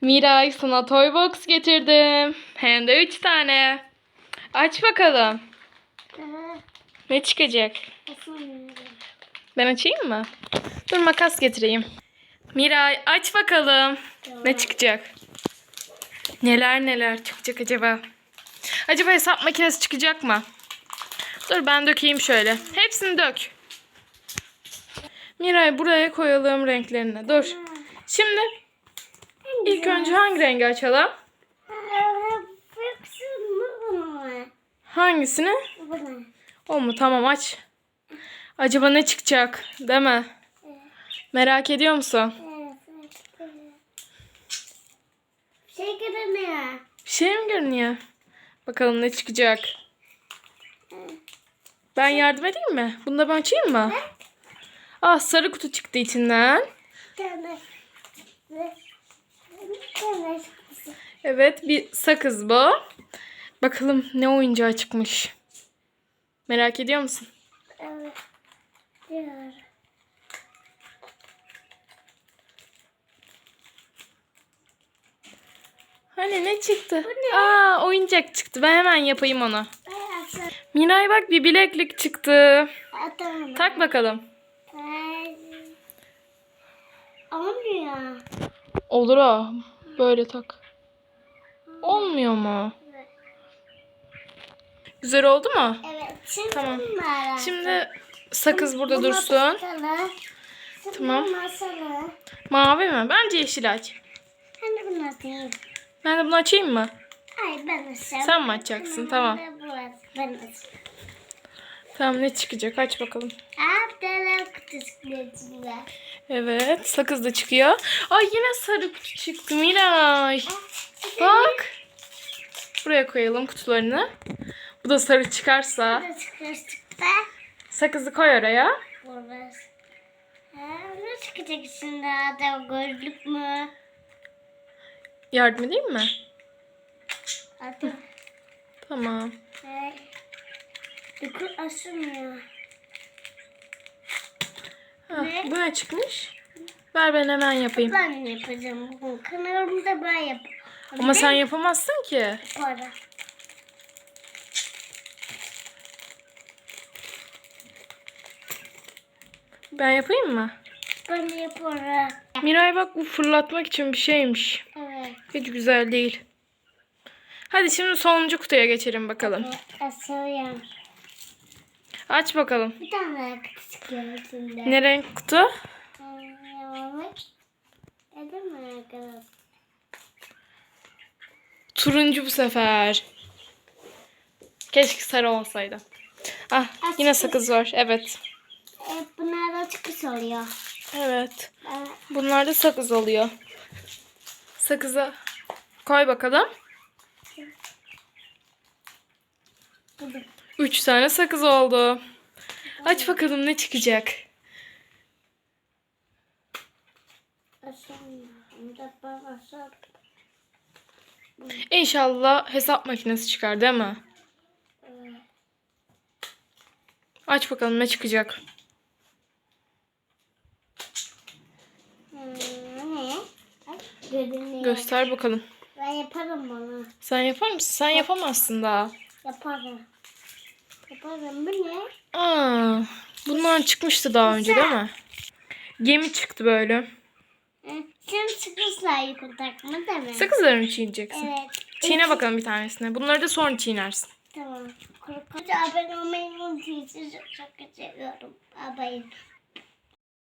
Miray sana toy box getirdim. Hem de 3 tane. Aç bakalım. Ne çıkacak? Ben açayım mı? Dur makas getireyim. Miray aç bakalım. Ne çıkacak? Neler neler çıkacak acaba? Acaba hesap makinesi çıkacak mı? Dur ben dökeyim şöyle. Hepsini dök. Miray buraya koyalım renklerini. Dur. Şimdi ilk önce hangi rengi açalım? Hangisini? O mu? Tamam aç. Acaba ne çıkacak? Değil mi? Merak ediyor musun? Şey görünüyor. Bir şey mi görünüyor? Bakalım ne çıkacak? Ben yardım edeyim mi? Bunu da ben açayım mı? Ah sarı kutu çıktı içinden. Bir tane. Ve bir tane. Evet bir sakız bu. Bakalım ne oyuncağı çıkmış. Merak ediyor musun? Evet. Diyor. Hani ne çıktı? Aa oyuncak çıktı. Ben hemen yapayım onu. Miray bak bir bileklik çıktı. Atamam. Tak bakalım. Olmuyor. Olur o. Böyle tak. Olmuyor mu? Güzel oldu mu? Evet. Şimdi Tamam. Şimdi sakız burada Buna dursun. bakalım. Tamam. Masalı. Mavi mi? Bence yeşil aç. Hani bunu atayım. Ben de bunu açayım mı? Ay ben açacağım. Sen mi açacaksın? Tamam. Ben at- Ben açacağım. Tamam ne çıkacak? Aç bakalım. Aa bir tane kutu çıkıyor içinde. Evet sakız da çıkıyor. Ay yine sarı kutu çıktı Miray. Bak. Buraya koyalım kutularını. Bu da sarı çıkarsa Burada çıkıyor çıktı. sakızı koy oraya. Ha, ne çıkacak içinde? Adam gözlük mü? Yardım edeyim mi? Adam. Tamam. Hey. Dokun asılmıyor. Ha, Ne? bu ne çıkmış? Ver ben hemen yapayım. Ben yapacağım bugün. Kanalımda ben yapacağım. Ama sen yapamazsın ki. Para. Ben yapayım mı? Ben yaparım. Miray bak bu fırlatmak için bir şeymiş. Evet. Hiç güzel değil. Hadi şimdi sonuncu kutuya geçelim bakalım. Asılıyorum. Aç bakalım. Bir tane kutu çıkıyor içinde. Ne renk kutu? Yamamak. Dedim mi arkadaşlar? Turuncu bu sefer. Keşke sarı olsaydı. Ah yine sakız var. Evet. E, bunlar da çıkış oluyor. Evet. Bunlar da sakız oluyor. Sakıza koy bakalım. buldum. Üç tane sakız oldu. Aç bakalım ne çıkacak. İnşallah hesap makinesi çıkar değil mi? Aç bakalım ne çıkacak. Göster bakalım. Ben yaparım bunu. Sen yapar mısın? Sen yapamazsın daha. Yaparım. Yaparım. Bu ne? Aa, bunlar çıkmıştı daha önce değil mi? Gemi çıktı böyle. Sen çıkışla yukarı takma değil mi? Sakızları mı çiğneyeceksin? Evet. Çiğne bakalım bir tanesini. Bunları da sonra çiğnersin. Tamam. Kuru abone olmayı unutmayın. Sizi çok seviyorum. Abayın.